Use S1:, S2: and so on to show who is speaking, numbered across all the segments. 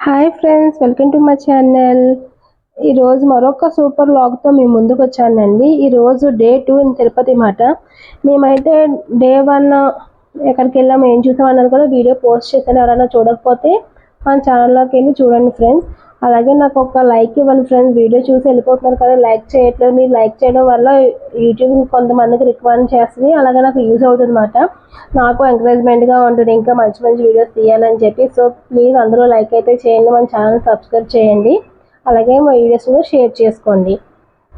S1: Hi friends welcome to my channel. ఈరోజు మరొక super లాగ్తో మేము ముందుకు వచ్చానండి. ఈరోజు డే టూ ఇన్ తిరుపతి మాట. మేమైతే డే వన్ ఎక్కడికి వెళ్ళాము ఏం చూసాం అన్నది కూడా వీడియో పోస్ట్ చేశాను ఎవరైనా చూడకపోతే మన ఛానల్లోకి వెళ్ళి చూడండి ఫ్రెండ్స్ అలాగే నాకు ఒక లైక్ ఇవ్వండి ఫ్రెండ్స్ వీడియో చూసి వెళ్ళిపోతున్నారు కానీ లైక్ చేయట్లేదు. మీరు లైక్ చేయడం వల్ల యూట్యూబ్ కొంతమందికి రికమెండ్ చేస్తుంది. అలాగే నాకు యూజ్ అవుతుంది అనమాట నాకు ఎంకరేజ్మెంట్గా ఉంటుంది. ఇంకా మంచి మంచి వీడియోస్ తీయాలని చెప్పి. సో ప్లీజ్ అందరూ లైక్ అయితే చేయండి. మన ఛానల్ సబ్స్క్రైబ్ చేయండి. అలాగే మా వీడియోస్ను షేర్ చేసుకోండి.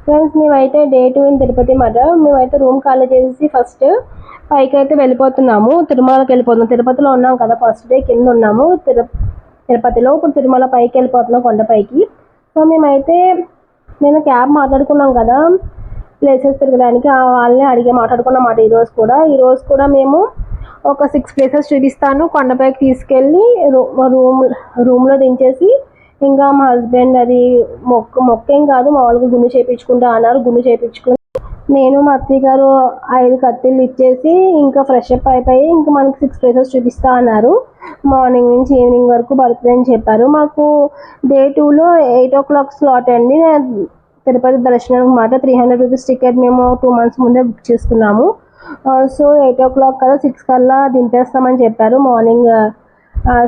S1: ఫ్రెండ్స్ మేమైతే డే టూ ఇన్ తిరుపతి మాట మేమైతే రూమ్ ఖాళీ చేసి ఫస్ట్ పైకి అయితే వెళ్ళిపోతున్నాము. తిరుమలకి వెళ్ళిపోతున్నాం. తిరుపతిలో ఉన్నాం కదా ఫస్ట్ డే కింద ఉన్నాము. తిరు తిరుపతిలో ఇప్పుడు తిరుమల పైకి వెళ్ళిపోతున్నాం కొండపైకి. సో మేమైతే నేను క్యాబ్ మాట్లాడుకున్నాం కదా ప్లేసెస్ తిరగడానికి ఆ వాళ్ళని అడిగి మాట్లాడుకున్నమాట ఈరోజు కూడా. ఈరోజు కూడా మేము ఒక సిక్స్ ప్లేసెస్ చూపిస్తాను. కొండపైకి తీసుకెళ్ళి రూమ్ రూమ్లో దించేసి ఇంకా మా హస్బెండ్ అది మొక్క మొక్క ఏం కాదు మామూలుగా గుండు చేయించుకుంటా అన్నారు. గుండు చేయించుకుని నేను మా అత్తయ్య గారు ఐదు కత్తిలు ఇచ్చేసి ఇంకా ఫ్రెష్ అప్ అయిపోయి ఇంకా మనకి సిక్స్ ప్లేసెస్ చూపిస్తా అన్నారు. మార్నింగ్ నుంచి ఈవినింగ్ వరకు పడుతుందని చెప్పారు. మాకు డే టూలో ఎయిట్ ఓ క్లాక్ స్లాట్ అండి. తిరుపతి దర్శనం అనమాట త్రీ హండ్రెడ్ రూపీస్ టికెట్ మేము టూ మంత్స్ ముందే బుక్ చేసుకున్నాము. సో ఎయిట్ ఓ క్లాక్ కదా సిక్స్ కల్లా దింపేస్తామని చెప్పారు. మార్నింగ్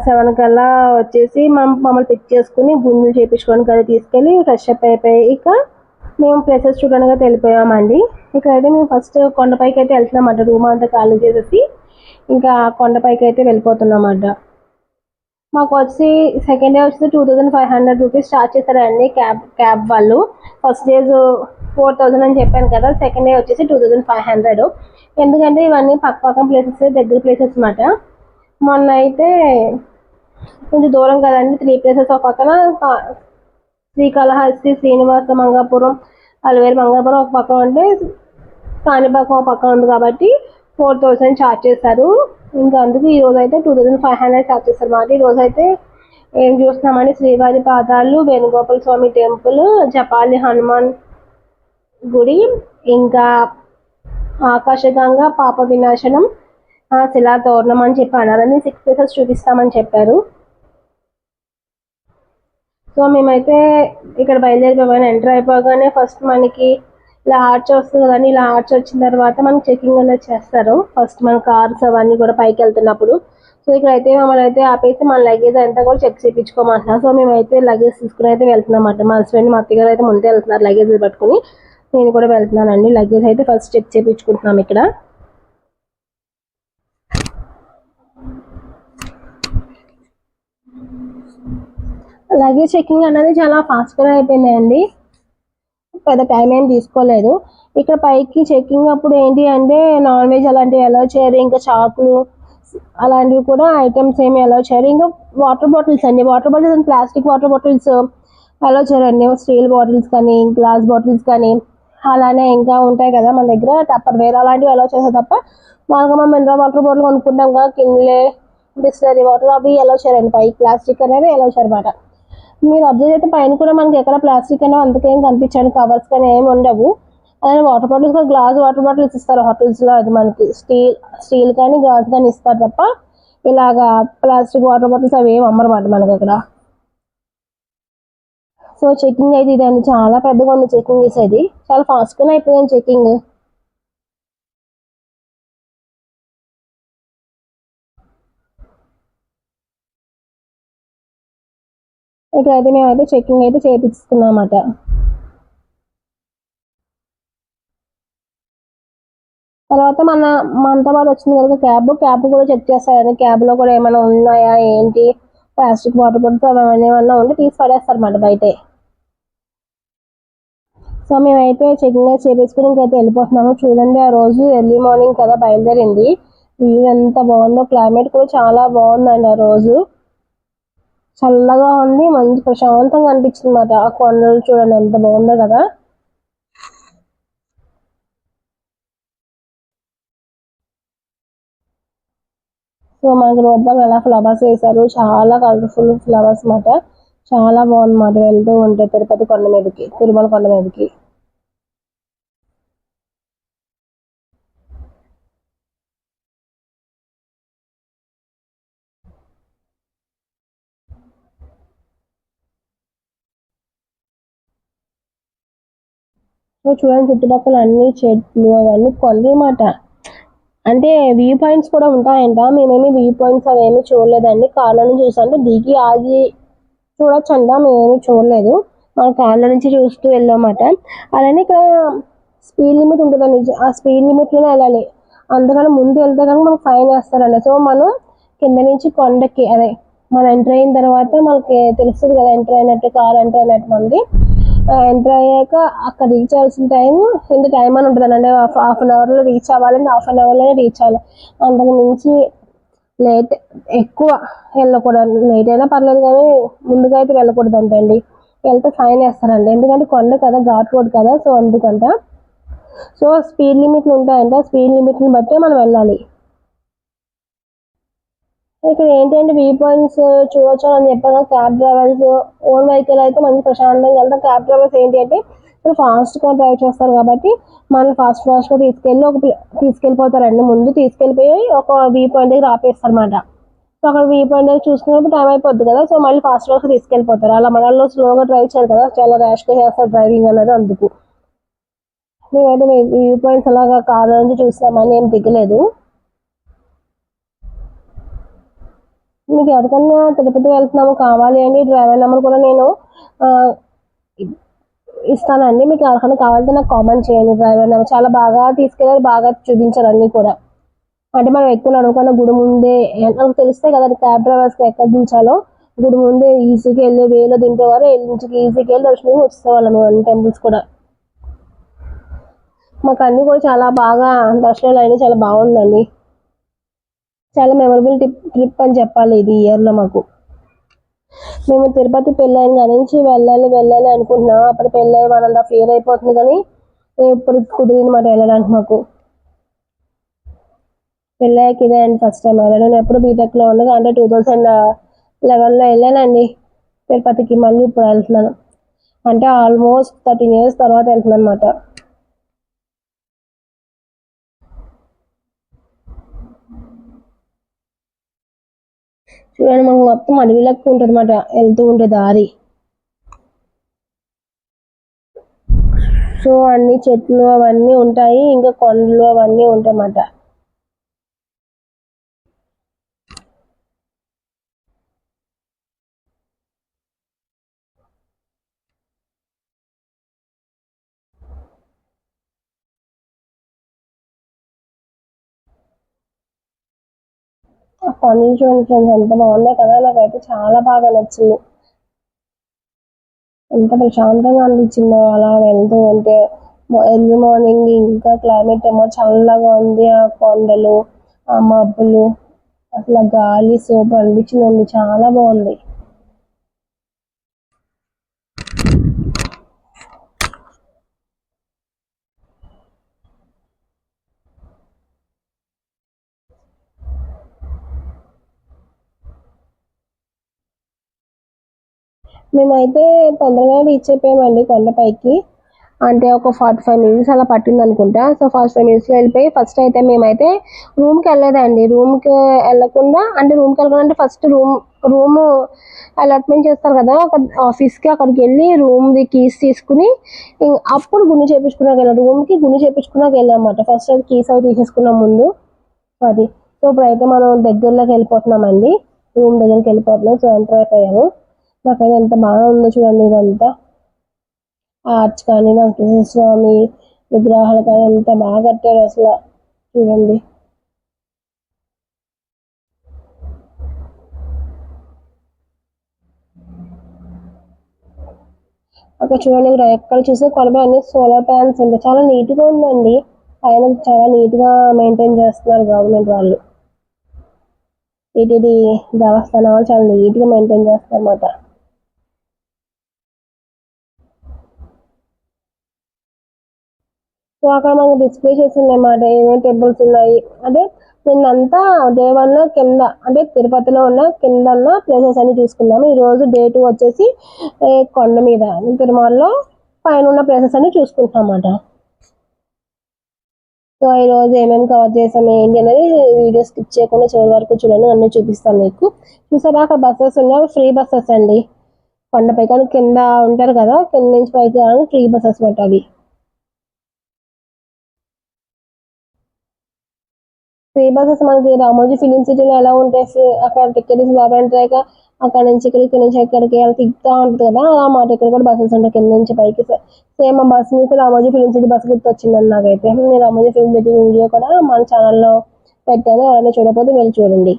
S1: సెవెన్ కల్లా వచ్చేసి మమ్మల్ని పిక్ చేసుకుని గుండెలు చేయించుకోవడానికి అది తీసుకెళ్ళి ఫ్రెష్ అప్ అయిపోయి ఇక మేము ప్లేసెస్ చూడడానికి అయితే వెళ్ళిపోయామండి ఇక్కడైతే మేము ఫస్ట్ కొండపైకి అయితే వెళ్తున్నామంట. రూమ్ అంతా ఖాళీ చేసేసి ఇంకా కొండపైకి అయితే వెళ్ళిపోతున్నామంట. మాకు వచ్చి సెకండ్ డే వచ్చి two thousand five hundred rupees charge చేస్తారండి క్యాబ్ క్యాబ్ వాళ్ళు. ఫస్ట్ డేస్ ఫోర్ థౌజండ్ అని చెప్పాను కదా సెకండ్ డే వచ్చేసి టూ థౌజండ్ ఫైవ్ హండ్రెడ్ ఎందుకంటే ఇవన్నీ పక్క పక్కన ప్లేసెస్ దగ్గర ప్లేసెస్ అనమాట మొన్న అయితే కొంచెం దూరం కదండి త్రీ ప్లేసెస్ ఒక పక్కన శ్రీకాళహస్తి శ్రీనివాస మంగాపురం అలవేరు మంగాపురం ఒక పక్కన ఉంటే కాణిపాకం ఒక పక్కన ఉంది కాబట్టి ఫోర్ థౌసండ్ ఛార్జ్ చేశారు. ఇంకా అందుకు ఈ రోజు అయితే two thousand five hundred charge చేస్తారు మాట. ఈ రోజు అయితే ఏం చూస్తున్నామంటే శ్రీవారి పాదాలు వేణుగోపాల స్వామి టెంపుల్ జపాలి హనుమాన్ గుడి ఇంకా ఆకాశగంగా పాప వినాశనం శిలా తోరణం అని చెప్పి అన్నారని సిక్స్ ప్లేసెస్ చూపిస్తామని చెప్పారు. సో మేమైతే ఇక్కడ బయలుదేరిపోయాను ఎంటర్ అయిపోగానే ఫస్ట్ మనకి ఇలా ఆర్చ్ వస్తుంది కానీ ఇలా ఆర్చ్ వచ్చిన తర్వాత మనకి చెకింగ్ అనేది చేస్తారు. ఫస్ట్ మన కార్స్ అవన్నీ కూడా పైకి వెళ్తున్నప్పుడు. సో ఇక్కడ అయితే మమ్మల్ని అయితే ఆపేసి మన లగేజ్ అంతా కూడా చెక్ చేయించుకోమంటున్నారు. సో మేమైతే లగేజ్ తీసుకుని అయితే వెళ్తున్నాం అన్నమాట మా హస్బెండ్ మా అత్తగారు అయితే ముందే వెళ్తున్నారు లగేజ్ పట్టుకుని. నేను కూడా వెళ్తున్నానండి. లగేజ్ అయితే ఫస్ట్ చెక్ చేయించుకుంటున్నాం ఇక్కడ. లగేజ్ చెకింగ్ అనేది చాలా ఫాస్ట్గా అయిపోయిందండి. పెద్ద టైం ఏం తీసుకోలేదు. ఇక్కడ పైకి చెకింగ్ అప్పుడు ఏంటి అంటే నాన్ వెజ్ అలాంటివి ఎలా చేయరు. ఇంకా చాకులు అలాంటివి కూడా ఐటమ్స్ ఏమి ఎలా చేయరు. ఇంకా వాటర్ బాటిల్స్ అండి. Water bottles and plastic water bottles ఎలా చేయరండి. స్టీల్ బాటిల్స్ కానీ గ్లాస్ బాటిల్స్ కానీ అలానే ఇంకా ఉంటాయి కదా మన దగ్గర. తప్ప వేరే అలాంటివి ఎలా చేస్తారు తప్ప మామూలుగా మనం మినరల్ వాటర్ బాటిల్ కొనుక్కుంటాం కదా కిన్లే బిస్లరీ వాటర్ అవి ఎలా చేయరండి. పైకి ప్లాస్టిక్ అనేది ఎలా చేయరమాట మీరు అబ్జర్వ్ చేస్తే పైన కూడా మనకి ఎక్కడ ప్లాస్టిక్ అయినా అందుకేం కనిపించాను కవర్స్ కానీ ఏమి ఉండవు. అలానే వాటర్ బాటిల్స్ కూడా గ్లాస్ వాటర్ బాటిల్స్ ఇస్తారు హోటల్స్లో. అది మనకి స్టీల్ స్టీల్ కానీ గ్లాస్ కానీ ఇస్తారు తప్ప ఇలాగా ప్లాస్టిక్ వాటర్ బాటిల్స్ అవి ఏమి అమ్మరమాట మనకి అక్కడ. సో చెకింగ్ అయితే ఇదండి. చాలా పెద్దగా ఉంది చెకింగ్ చేసేది. చాలా ఫాస్ట్గానే అయిపోయింది చెకింగ్ ఇక్కడైతే మేమైతే చెకింగ్ అయితే చేపిస్తున్నాం అన్నమాట తర్వాత మన మనతో పాటు వచ్చింది కదా క్యాబ్ క్యాబ్ కూడా చెక్ చేస్తారండి. క్యాబ్లో కూడా ఏమైనా ఉన్నాయా ఏంటి? ప్లాస్టిక్ వాటర్ బాటిల్స్ అవన్నీ ఏమన్నా ఉంటే తీసి అన్నమాట బయటే. సో మేమైతే చెకింగ్ అయితే చేపించుకుని ఇంకైతే వెళ్ళిపోతున్నాము. చూడండి ఆ రోజు ఎర్లీ మార్నింగ్ కదా బయలుదేరింది. వ్యూ ఎంత బాగుందో క్లైమేట్ కూడా చాలా బాగుందండి ఆ రోజు. చల్లగా ఉంది మంచి ప్రశాంతంగా అనిపించింది మాట ఆ కొండలు చూడండి ఎంత బాగుందో కదా. సో మనకి రోడ్ ఎలా ఫ్లవర్స్ వేశారు. చాలా కలర్ఫుల్ ఫ్లవర్స్ మాట చాలా బాగుందన్నమాట. వెళ్తూ ఉంటే తిరుపతి కొండ మీదకి తిరుమల కొండ మీదకి. నువ్వు చూడండి చుట్టుపక్కల అన్ని చెట్లు అవన్నీ కొండమాట అంటే వ్యూ పాయింట్స్ కూడా ఉంటాయంట. మేమేమి వ్యూ పాయింట్స్ అవేమి చూడలేదండి. కార్లో చూసాం అంటే దిగి ఆగి చూడొచ్చంట. మేమేమి చూడలేదు. మన కార్ల నుంచి చూస్తూ వెళ్ళామాట. అలానే ఇక్కడ స్పీడ్ లిమిట్ ఉంటుందండి. ఆ స్పీడ్ లిమిట్లోనే వెళ్ళాలి. అందుకని ముందు వెళ్తే కనుక మనకు ఫైన్ వేస్తారండి సో మనం కింద నుంచి కొండకి అదే మనం ఎంటర్ అయిన తర్వాత మనకి తెలుస్తుంది కదా ఎంటర్ అయినట్టు కార్ ఎంటర్ అయినట్టు మంది ఎంటర్ అయ్యాక అక్కడ రీచ్ అవ్వాల్సిన టైం ఇంత టైం అని ఉంటుంది అంటే హాఫ్ అన్ అవర్లో రీచ్ అవ్వాలంటే హాఫ్ అన్ అవర్లోనే రీచ్ అవ్వాలి. అంతకు మించి లేట్ ఎక్కువ వెళ్ళకూడదు. లేట్ అయినా పర్లేదు కానీ ముందుగా అయితే వెళ్ళకూడదు అంటండి వెళ్తే ఫైన్ వేస్తారండి. ఎందుకంటే కొండ కదా ఘాట్ రోడ్ కదా సో అందుకంట. సో స్పీడ్ లిమిట్లు ఉంటాయంట. స్పీడ్ లిమిట్ని బట్టే మనం వెళ్ళాలి. ఇక్కడ ఏంటంటే వ్యూ పాయింట్స్ చూడొచ్చు అని చెప్పాను. క్యాబ్ డ్రైవర్స్ ఓన్ వెహికల్ అయితే మంచి ప్రశాంతంగా వెళ్తాం క్యాబ్ డ్రైవర్స్ ఏంటి అంటే ఫాస్ట్గా డ్రైవ్ చేస్తారు కాబట్టి మనం ఫాస్ట్ ఫాస్ట్గా తీసుకెళ్ళి ఒక తీసుకెళ్ళిపోతారండి. ముందు తీసుకెళ్ళిపోయి ఒక వ్యూ పాయింట్ దగ్గర ఆపేస్తారనమాట సో అక్కడ వ్యూ పాయింట్ దగ్గర చూసుకున్నప్పుడు టైం అయిపోద్ది కదా. సో మళ్ళీ ఫాస్ట్ ఫాస్ట్గా తీసుకెళ్ళిపోతారు. అలా మనల్లో స్లోగా డ్రైవ్ చేయాలి కదా. చాలా ర్యాష్గా చేస్తారు డ్రైవింగ్ అనేది అందుకు. మేమైతే వ్యూ పాయింట్స్ అలాగా కార్ నుంచి చూసామని ఏం దిగలేదు. మీకు ఎవరికన్నా తిరుపతి వెళ్తున్నాము కావాలి అండి డ్రైవర్ నెంబర్ కూడా నేను ఇస్తానండి. మీకు ఎవరికైనా కావాలంటే నాకు కామెంట్ చేయండి డ్రైవర్ నెంబర్. చాలా బాగా తీసుకెళ్ళారు బాగా చూపించారు అన్నీ కూడా. అంటే మనం ఎక్కువ అనుకున్న గుడి ముందే నాకు తెలిస్తే కదా క్యాబ్ డ్రైవర్స్కి ఎక్కడ దించాలో గుడి ముందే ఈజీకి వెళ్ళి వేలో దింపేవారు నుంచి ఈజీకి వెళ్ళి దర్శనం వచ్చేవాళ్ళం అన్ని టెంపుల్స్ కూడా. మాకు అన్నీ కూడా చాలా బాగా దర్శనాలు అయినా చాలా బాగుందండి. చాలా మెమరబుల్ ట్రిప్ ట్రిప్ అని చెప్పాలి ఇది ఇయర్లో మాకు. మేము తిరుపతి పెళ్ళైన కాడి నుంచి వెళ్ళాలి వెళ్ళాలి అనుకుంటున్నాం. అప్పుడు పెళ్ళై వన్ అండ్ హాఫ్ ఇయర్ అయిపోతుంది కానీ ఇప్పుడు కుదిరింది మాట వెళ్ళడానికి మాకు. పెళ్ళాక ఇదే అండి ఫస్ట్ టైం వెళ్ళాను నేను ఎప్పుడు బీటెక్లో ఉండగా అంటే టూ థౌజండ్ లెవెన్లో వెళ్ళానండి తిరుపతికి. మళ్ళీ ఇప్పుడు వెళ్తున్నాను. అంటే ఆల్మోస్ట్ థర్టీన్ ఇయర్స్ తర్వాత వెళ్తున్నాను అనమాట చూడండి మనకు మొత్తం అడవి లెక్క ఉంటుంది అనమాట వెళ్తూ ఉంటే దారి. సో అన్ని చెట్లు అవన్నీ ఉంటాయి ఇంకా కొండలు అవన్నీ ఉంటాయి అన్నమాట పనులు చూడండి ఫ్రెండ్స్ ఎంత బాగున్నాయి కదా నాకైతే చాలా బాగా నచ్చింది. ఎంత ప్రశాంతంగా అనిపించిందో అలా వెళ్తూ ఉంటే ఎర్లీ మార్నింగ్ ఇంకా క్లైమేట్ ఏమో చల్లగా ఉంది ఆ కొండలు ఆ మబ్బులు అసలు గాలి సూపర్ అనిపించిందండి చాలా బాగుంది. మేమైతే తొందరగా రీచ్ అయిపోయామండి కొండపైకి. అంటే ఒక ఫార్టీ ఫైవ్ మినిట్స్ అలా పట్టింది అనుకుంటా సో ఫార్టీ ఫైవ్ మినిట్స్లో వెళ్ళిపోయి ఫస్ట్ అయితే మేమైతే రూమ్కి వెళ్ళలేదండి. రూమ్కి వెళ్ళకుండా అంటే రూమ్కి వెళ్ళకుండా ఫస్ట్ రూమ్ రూమ్ అలాట్మెంట్ చేస్తారు కదా ఆఫీస్కి అక్కడికి వెళ్ళి రూమ్ది కీస్ తీసుకుని అప్పుడు గుండె చేపించుకున్నాక వెళ్ళాం. రూమ్కి గుండె చేపించుకున్నాక వెళ్ళాం అన్నమాట. ఫస్ట్ అది కీస్ అవి తీసేసుకున్నాం ముందు. అది. సో ఇప్పుడైతే మనం దగ్గరలోకి వెళ్ళిపోతున్నామండి. రూమ్ దగ్గరికి వెళ్ళిపోతున్నాం. సో ఎంటర్ అయిపోయాము. నాకైతే ఎంత బాగా ఉందో చూడండి ఇదంతా. ఆర్చ్ కానీ వెంకటేశ్వర స్వామి విగ్రహాలు కానీ ఎంత బాగా కట్టారు అసలు. చూడండి. అక్కడ చూడండి ఇక్కడ ఎక్కడ చూసే కొలబై అన్ని సోలార్ ప్యాన్స్ ఉంటాయి. చాలా నీట్గా ఉందండి. పైన చాలా నీట్గా మెయింటైన్ చేస్తున్నారు గవర్నమెంట్ వాళ్ళు. ఇటు దేవస్థానం వాళ్ళు చాలా నీట్గా మెయింటైన్ చేస్తారు అన్నమాట సో అక్కడ మనకు డిస్ప్లే చేసి అన్నమాట ఏమేమి టెంపుల్స్ ఉన్నాయి? అంటే నిన్నంతా డే వన్ కింద అంటే తిరుపతిలో ఉన్న కింద ఉన్న ప్లేసెస్ అన్ని చూసుకున్నాము ఈ రోజు డే టూ వచ్చేసి కొండ మీద తిరుమలలో పైన ఉన్న ప్లేసెస్ అన్ని చూసుకుంటాం అన్నమాట సో ఈ రోజు ఏమేమి కవర్ చేసాం ఏంటి అనేది వీడియో స్కిప్ చేయకుండా చివరి వరకు చూడండి. అన్నీ చూపిస్తాను మీకు. చూసారా అక్కడ బస్సెస్ ఉన్నాయి. ఫ్రీ బస్సెస్ అండి. కొండపై కానీ కింద ఉంటారు కదా కింద నుంచి పైకి ఫ్రీ బస్సెస్ అవి. ఫ్రీ బస్సెస్ మనకి రామోజీ ఫిలిం సిటీలో ఎలా ఉంటాయి అక్కడ టికెట్ బాగా అయ్యాక అక్కడ నుంచి ఇక్కడ ఇక్కడ నుంచి ఎక్కడికి అలా తిప్పుతా ఉంటుంది కదా అలా మాట ఇక్కడ కూడా బస్సెస్ ఉంటాయి కింద నుంచి పైకి. సేమ్ ఆ బస్సు నుంచి రామోజీ ఫిలిం సిటీ బస్ గుర్తొచ్చిందండి నాకైతే. నేను రామోజీ ఫిలిం సిటీ వీడియో కూడా మన ఛానల్లో పెట్టాను ఎవరైనా చూడకపోతే వెళ్ళి చూడండి.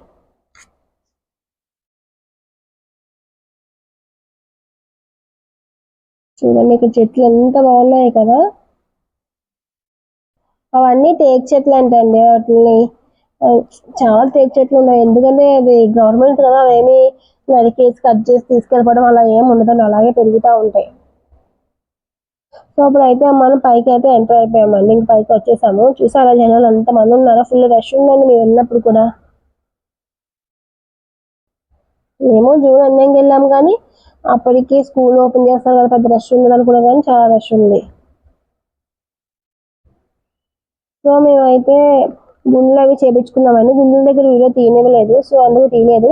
S1: చూడండి ఇక్కడ చెట్లు ఎంత బాగున్నాయి కదా. అవన్నీ టేక్ చెట్లు అంటండి వాటిని. చాలా టేక్ చెట్లు ఉన్నాయి. ఎందుకంటే అది గవర్నమెంట్ కదా అవేమి నరికేసి కట్ చేసి తీసుకెళ్ళిపోవడం అలా ఏం ఉండదండి అలాగే పెరుగుతూ ఉంటాయి. సో అప్పుడైతే మనం పైకి అయితే ఎంటర్ అయిపోయామండి. ఇంక పైకి వచ్చేసాము. చూసారా జనాలు అంత మంది ఉన్నారా? ఫుల్ రష్ ఉందండి. మేము వెళ్ళినప్పుడు కూడా. మేము జూన్ ఎండింగ్ వెళ్ళాం కానీ అప్పటికి స్కూల్ ఓపెన్ చేస్తారు కదా పెద్ద రష్ ఉండదు అనుకున్నా కానీ చాలా రష్ ఉంది. సో మేమైతే గుండెలు అవి చేపించుకున్నామండి. గుండెల దగ్గర వీడియో తీయనివ్వలేదు సో అందుకు తీయలేదు.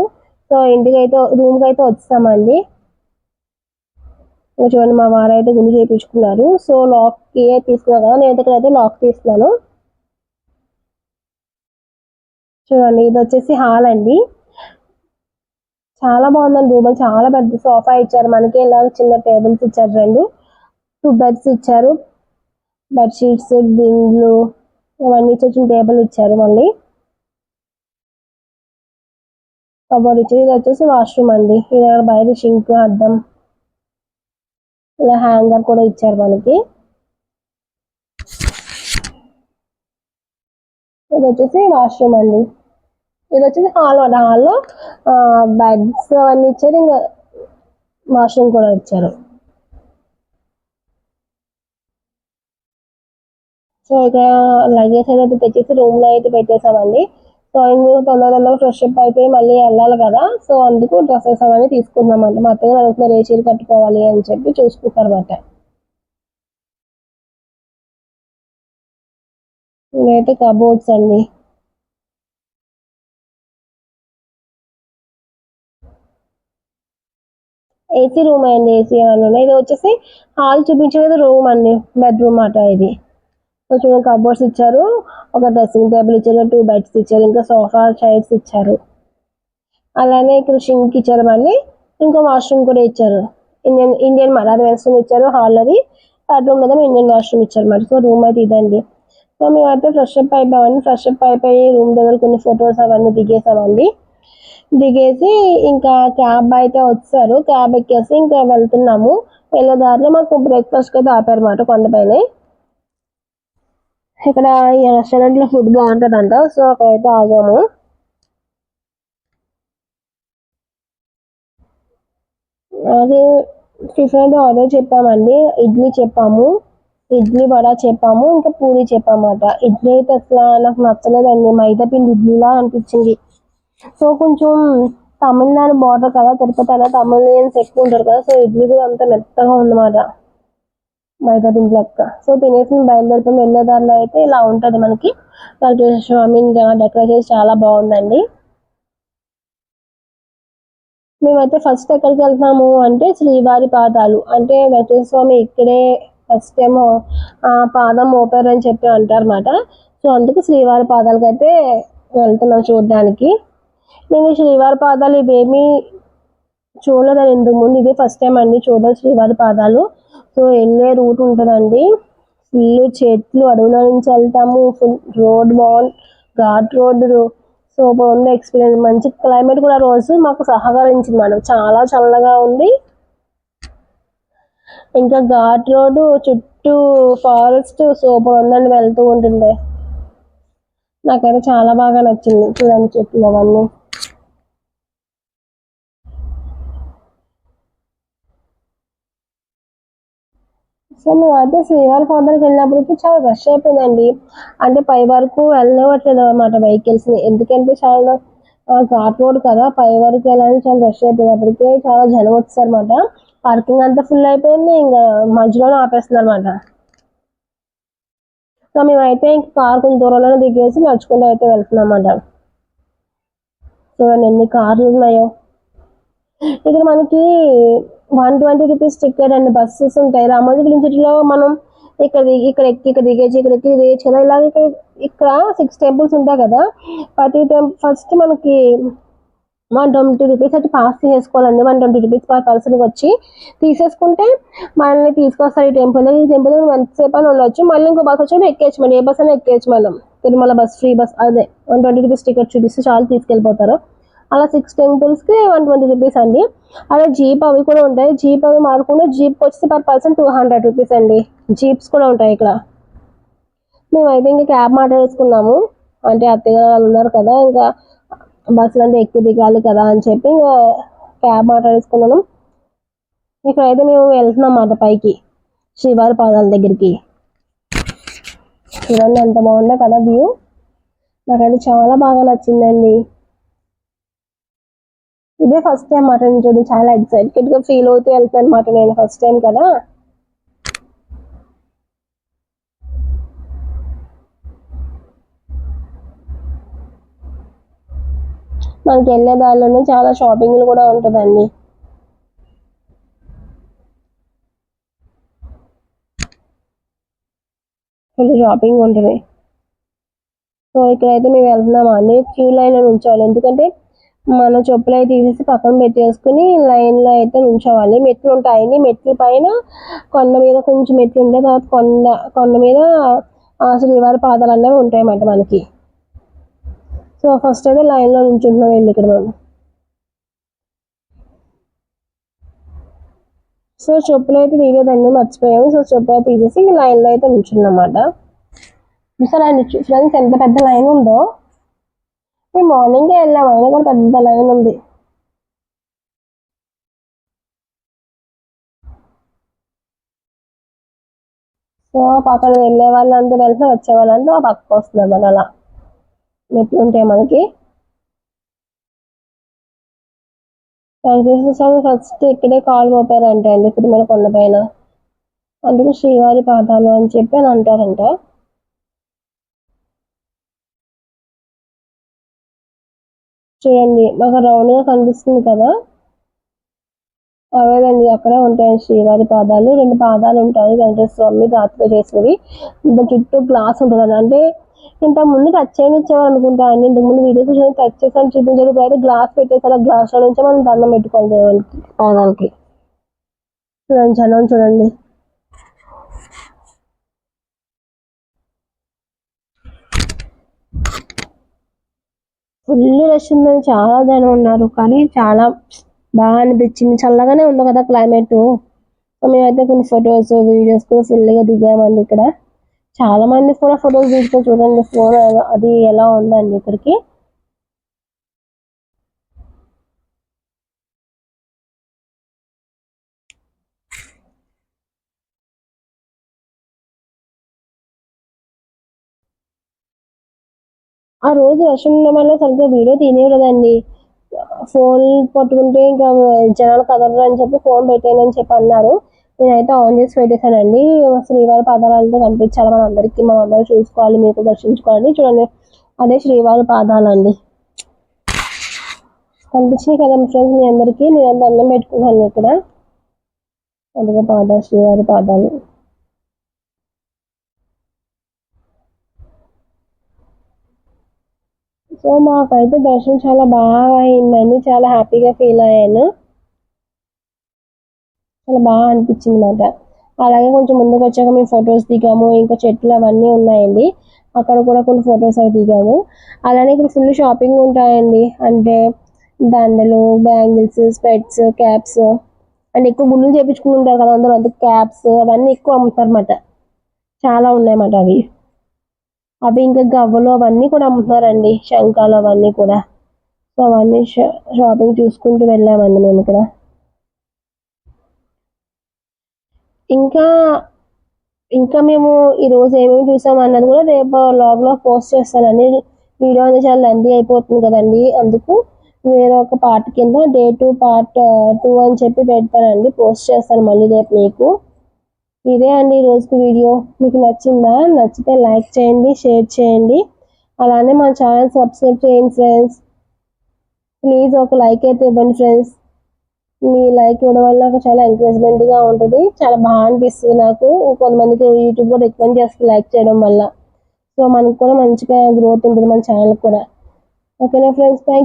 S1: సో ఇంటికి అయితే రూమ్కి అయితే వచ్చామండి చూడండి మా వారు అయితే గుండు చేయించుకున్నారు సో లాక్ ఏ తీసుకున్నాను కదా నేను దగ్గర అయితే లాక్ తీసుకున్నాను చూడండి ఇది వచ్చేసి హాల్ అండి. చాలా బాగుందండి రూమ్ చాలా పెద్ద సోఫా ఇచ్చారు. మనకి ఇలా చిన్న టేబుల్స్ ఇచ్చారు రెండు. టూ బెడ్స్ ఇచ్చారు. బెడ్షీట్స్ దిండ్లు అవన్నీ ఇచ్చి వచ్చిన టేబుల్ ఇచ్చారు మళ్ళీ. కబోర్డ్ ఇచ్చారు ఇది వచ్చేసి వాష్రూమ్ అండి. ఇది బయట షింక్ అద్దం ఇలా హ్యాంగర్ కూడా ఇచ్చారు మనకి. ఇది వచ్చేసి వాష్రూమ్ అండి. ఇది వచ్చేసి హాల్ అండి హాల్లో బెడ్స్ అవన్నీ ఇచ్చారు. ఇంకా వాష్రూమ్ కూడా ఇచ్చారు. సో ఇక్కడ లగేజ్ అనేది తెచ్చేసి రూమ్లో అయితే పెట్టేసామండి సో ఇంక తొందర తొందరగా ఫ్రెష్ అప్ అయిపోయి మళ్ళీ వెళ్ళాలి కదా. సో అందుకు డ్రెస్సెస్ అవన్నీ తీసుకున్నామంట మా అత్తగారు అడుగుతున్నారు ఏ చీర కట్టుకోవాలి అని చెప్పి చూసుకుంటారు ఇదైతే కబోర్డ్స్ అండి. ఏసీ రూమ్ అండి ఏసీ అని ఉన్నాయి? ఇది వచ్చేసి హాల్ చూపించేది రూమ్ అండి బెడ్రూమ్ అట ఇది. సో చూడండి కబోర్డ్స్ ఇచ్చారు ఒక డ్రెస్సింగ్ టేబుల్ ఇచ్చారు టూ బెడ్స్ ఇచ్చారు ఇంకా సోఫా చైర్స్ ఇచ్చారు. అలానే ఇక్కడ షింక్ ఇచ్చారు మళ్ళీ ఇంకా వాష్రూమ్ కూడా ఇచ్చారు. ఇండియన్ ఇండియన్ మరాఠీ వాష్రూమ్ ఇచ్చారు హాల్ అది. బెడ్రూమ్ మీద ఇండియన్ వాష్రూమ్ ఇచ్చారు మరి. సో రూమ్ అయితే ఇదండి. సో మేమైతే ఫ్రెష్ అప్ అయిపోయామండి. ఫ్రెష్ అప్ అయిపోయి రూమ్ దగ్గర కొన్ని ఫొటోస్ అవన్నీ దిగేసామండి. దిగేసి ఇంకా క్యాబ్ అయితే వచ్చారు. క్యాబ్ ఎక్కేసి ఇంకా వెళ్తున్నాము. వెళ్ళే దారిలో మాకు బ్రేక్ఫాస్ట్ అయితే ఆపారన్నమాట కొండపైన. ఇక్కడ ఈ రెస్టారెంట్లో ఫుడ్ బాగుంటుందంట. సో అక్కడైతే ఆగాము. అలాగే టిఫిన్ అయితే ఆర్డర్ చెప్పామండి. ఇడ్లీ చెప్పాము. ఇడ్లీ వడ చెప్పాము. ఇంకా పూరి చెప్పామన్నమాట ఇడ్లీ అయితే అసలు నాకు నచ్చలేదండి. మైదా పిండి ఇడ్లీలా అనిపించింది. సో కొంచెం తమిళనాడు బార్డర్ కదా తిరుపతి అలా తమిళియన్స్ ఎక్కువ ఉంటారు కదా సో ఇడ్లీ కూడా అంత మెత్తగా ఉందన్నమాట. మైదా పిండి లెక్క. సో తినేసి బయలుదేరిపోయి వెళ్ళే దారిలో అయితే ఇలా ఉంటుంది మనకి. వెంకటేశ్వర స్వామి డెకరేషన్ చాలా బాగుందండి. మేమైతే ఫస్ట్ ఎక్కడికి వెళ్తాము అంటే శ్రీవారి పాదాలు. అంటే వెంకటేశ్వర స్వామి ఇక్కడే ఫస్ట్ టైం పాదం మోపారు అని చెప్పి అంటారు అనమాట సో అందుకు శ్రీవారి పాదాలకు అయితే వెళ్తున్నాం చూడడానికి. నేను ఈ శ్రీవారి పాదాలు ఇవేమీ చూడలేదు ఇంతకు ముందు ఇదే ఫస్ట్ టైం అండి చూడలేదు శ్రీవారి పాదాలు. సో వెళ్ళే రూట్ ఉంటుందండి. ఫుల్ చెట్లు అడవుల నుంచి వెళ్తాము. ఫుల్ రోడ్ బాగుంది ఘాట్ రోడ్డు సో బాగుంది ఎక్స్పీరియన్స్ మంచి క్లైమేట్ కూడా రోజు మాకు సహకరించింది మేడం. చాలా చల్లగా ఉంది. ఇంకా ఘాట్ రోడ్డు చుట్టూ ఫారెస్ట్ సూపర్ ఉందండి వెళ్తూ ఉంటుండే. నాకైతే చాలా బాగా నచ్చింది. చూడండి చెట్లు అవన్నీ. సో మేమైతే శ్రీవారి ఫాదర్కి వెళ్ళినప్పటికీ చాలా రష్ అయిపోయిందండి. అంటే పై వరకు వెళ్ళనివ్వట్లేదు అనమాట వెహికల్స్ని ఎందుకంటే చాలా ఘాట్ రోడ్ కదా పై వరకు వెళ్ళాలని చాలా రష్ అయిపోయింది చాలా జనం వచ్చారు అనమాట పార్కింగ్ అంతా ఫుల్ అయిపోయింది ఇంకా మధ్యలోనే ఆపేస్తున్నారు అనమాట సో మేమైతే ఇంక కార్ కొంచెం దూరంలోనే దిగేసి నడుచుకుంటూ అయితే వెళ్తున్నాం అన్నమాట చూడండి ఎన్ని కార్లు ఉన్నాయో. ఇక్కడ మనకి one twenty rupees ticket and buses ఉంటాయి. రామోజీ ఫిలిం సిటీలో మనం ఇక్కడ ఇక్కడ ఎక్కి ఇక్కడ దిగేసి ఇక్కడ ఎక్కి దిగేసి కదా ఇలాగ ఇక్కడ ఇక్కడ సిక్స్ టెంపుల్స్ ఉంటాయి కదా. ప్రతి టెంపుల్ ఫస్ట్ మనకి వన్ ట్వంటీ రూపీస్ అయితే పాస్ చేసుకోవాలండి. వన్ ట్వంటీ రూపీస్ పర్ పర్సన్కి వచ్చి తీసేసుకుంటే మనల్ని తీసుకొస్తారు ఈ టెంపుల్ ఈ టెంపుల్ ఎంతసేపు అని ఉండొచ్చు. మళ్ళీ ఇంకో బస్ వచ్చి ఎక్కేయచ్చు మనం. ఏ బస్ అయినా ఎక్కేయచ్చు మనం. తిరుమల బస్ ఫ్రీ బస్ అదే వన్ ట్వంటీ రూపీస్ టికెట్ చూపిస్తే చాలా తీసుకెళ్ళిపోతారు. అలా సిక్స్ టెంపుల్స్కి వన్ ట్వంటీ రూపీస్ అండి. అలా జీప్ అవి కూడా ఉంటాయి. జీప్ అవి మారుకుంటే జీప్ వచ్చి per person two hundred rupees అండి. జీప్స్ కూడా ఉంటాయి ఇక్కడ. మేమైతే ఇంకా క్యాబ్ మాట్లాడేసుకున్నాము. అంటే అత్తయ్య వాళ్ళు ఉన్నారు కదా ఇంకా బస్సులు అంటే ఎక్కువ దిగాలి కదా అని చెప్పి ఇంకా క్యాబ్ మాట్లాడేసుకున్నాను. ఇక్కడైతే మేము వెళ్తున్నాం అన్నమాట పైకి శ్రీవారి పాదాల దగ్గరికి. చూడండి ఎంత బాగుందో కదా వ్యూ నాకైతే చాలా బాగా నచ్చిందండి. ఇదే ఫస్ట్ టైం మాట నేను చూడండి చాలా ఎక్సైటెడ్గా ఫీల్ అవుతూ వెళ్తాను అనమాట నేను ఫస్ట్ టైం కదా. మనకి వెళ్ళే దారిలోనే చాలా షాపింగ్లు కూడా ఉంటుందండి. కొంచెం షాపింగ్ ఉంటుంది. సో ఇక్కడైతే మేము వెళ్తున్నాం అండి క్యూ లైన్ ఉంచాలి ఎందుకంటే మన చెప్పులు అయితే తీసేసి పక్కన పెట్టేసుకుని లైన్లో అయితే ఉంచోవాలి. మెట్లు ఉంటాయండి. మెట్లు పైన కొండ మీద కొంచెం మెట్లు ఉంటాయి తర్వాత కొండ కొండ మీద శ్రీవారి పాదాలు అనేవి ఉంటాయి అన్నమాట మనకి. సో ఫస్ట్ అయితే లైన్లో నుంచుంటున్నాం వెళ్ళి ఇక్కడ మనం. సో చెప్పులు అయితే తీయలేదండి మర్చిపోయాము. సో చెప్పులు అయితే తీసేసి లైన్లో అయితే నుంచున్నాం అన్నమాట. చూసారా అండి? ఫ్రెండ్స్ ఎంత పెద్ద లైన్ ఉందో. మేము మార్నింగే వెళ్ళాము అయినా కూడా పెద్ద లైన్ ఉంది. సో పక్కన వెళ్ళే వాళ్ళంతా వెళ్తే వచ్చే వాళ్ళంతా ఆ పక్కకు వస్తున్నారు మన అలా. మెట్లు ఉంటాయి మనకి వెంకటేశ్వర స్వామి ఫస్ట్ ఇక్కడే కాలు మోపారంటే అండి. తిరుమల కొండ పైన అందుకు శ్రీవారి పాదాలు అని చెప్పి అని అంటారంట. చూడండి మాకు రౌండ్గా కనిపిస్తుంది కదా? అవేదండి అక్కడ ఉంటాయి శ్రీవారి పాదాలు. రెండు పాదాలు ఉంటాయి వెంకటేశ్వర స్వామి రాత్రిలో చేసినవి దాని చుట్టూ గ్లాస్ ఉంటుంది అంటే ఇంత ముందు టచ్ చేయని ఇచ్చేవారు అనుకుంటా అండి. ఇంత ముందు వీడియోస్ చూసి టచ్ చేసాను చూపించారు. ఇప్పుడు అయితే గ్లాస్ పెట్టేసారు. ఆ గ్లాస్లో నుంచి మనం దండం పెట్టుకోవాలి పాదాలకి. చూడండి చాలా చూడండి. ఫుల్ రష్ ఉందని చాలా జనం ఉన్నారు. కానీ చాలా బాగా అనిపించింది. చల్లగానే ఉంది కదా క్లైమేట్. మేమైతే కొన్ని ఫొటోస్ వీడియోస్ కూడా ఫుల్గా గా దిగామండి ఇక్కడ. చాలా మంది కూడా ఫొటోస్ తీసుకొని చూడండి ఫోన్ అది ఎలా ఉందండి ఇక్కడికి. ఆ రోజు రష్ ఉండడం వల్ల సరిగ్గా వీడియో తీయలేదండి ఫోన్ పట్టుకుంటే ఇంకా జనాలు కదలరు అని చెప్పి ఫోన్ పెట్టేయనని చెప్పి అన్నారు. నేనైతే ఆన్ చేసి పెట్టేశానండి. శ్రీవారి పాదాలతో కనిపించాలి మన అందరికీ. మనం అందరూ చూసుకోవాలి మీకు దర్శించుకోవాలి. చూడండి అదే శ్రీవారి పాదాలండి. కనిపించినాయి కదా ఫ్రెండ్స్ మీ అందరికీ. నేను దండం పెట్టుకున్నాను ఇక్కడ. అందుకే పాదాలు శ్రీవారి పాదాలు. సో మాకైతే దర్శనం చాలా బాగా అయిందండి చాలా హ్యాపీగా ఫీల్ అయ్యాను. చాలా బాగా అనిపించింది అనమాట అలాగే కొంచెం ముందుకు వచ్చాక మేము ఫొటోస్ దిగాము. ఇంకా చెట్లు అవన్నీ ఉన్నాయండి. అక్కడ కూడా కొన్ని ఫొటోస్ అవి దిగాము. అలానే ఇక్కడ ఫుల్ షాపింగ్ ఉంటాయండి. అంటే దండలు బ్యాంగిల్స్ స్పెట్స్ క్యాప్స్. అండ్ ఎక్కువ గుళ్ళు చేపించుకుని ఉంటారు కదా అందరూ. అందుకు క్యాప్స్ అవన్నీ ఎక్కువ అమ్ముతారు అన్నమాట చాలా ఉన్నాయన్నమాట అవి. అవి ఇంకా గవ్వలు అవన్నీ కూడా అమ్ముతున్నారండి. శంఖాలు అవన్నీ కూడా. సో అవన్నీ షా- షాపింగ్ చూసుకుంటూ వెళ్ళామండి మేము ఇక్కడ. ఇంకా ఇంకా మేము ఈరోజు ఏమేమి చూసాం అన్నది కూడా రేపు లాగ్లో పోస్ట్ చేస్తానండి. వీడియో అనేది చాలా లెంతీ అయిపోతుంది కదండి. అందుకు వేరే ఒక పార్ట్ కింద డే టూ పార్ట్ టూ అని చెప్పి పెడతానండి. పోస్ట్ చేస్తాను మళ్ళీ రేపు మీకు. ఇదే అండి ఈ వీడియో. మీకు నచ్చిందా? నచ్చితే లైక్ చేయండి షేర్ చేయండి. అలానే మా ఛానల్ సబ్స్క్రైబ్ చేయండి ఫ్రెండ్స్. ప్లీజ్ ఒక లైక్ అయితే ఇవ్వండి ఫ్రెండ్స్. మీ లైక్ ఇవ్వడం వల్ల నాకు చాలా ఎంకరేజ్మెంట్గా ఉంటుంది. చాలా బాగా అనిపిస్తుంది నాకు. కొంతమందికి యూట్యూబ్ కూడా రికమెండ్ చేస్తుంది లైక్ చేయడం వల్ల. సో మనకు కూడా మంచిగా గ్రోత్ ఉంటుంది మన ఛానల్ కూడా. ఓకేనా ఫ్రెండ్స్? థ్యాంక్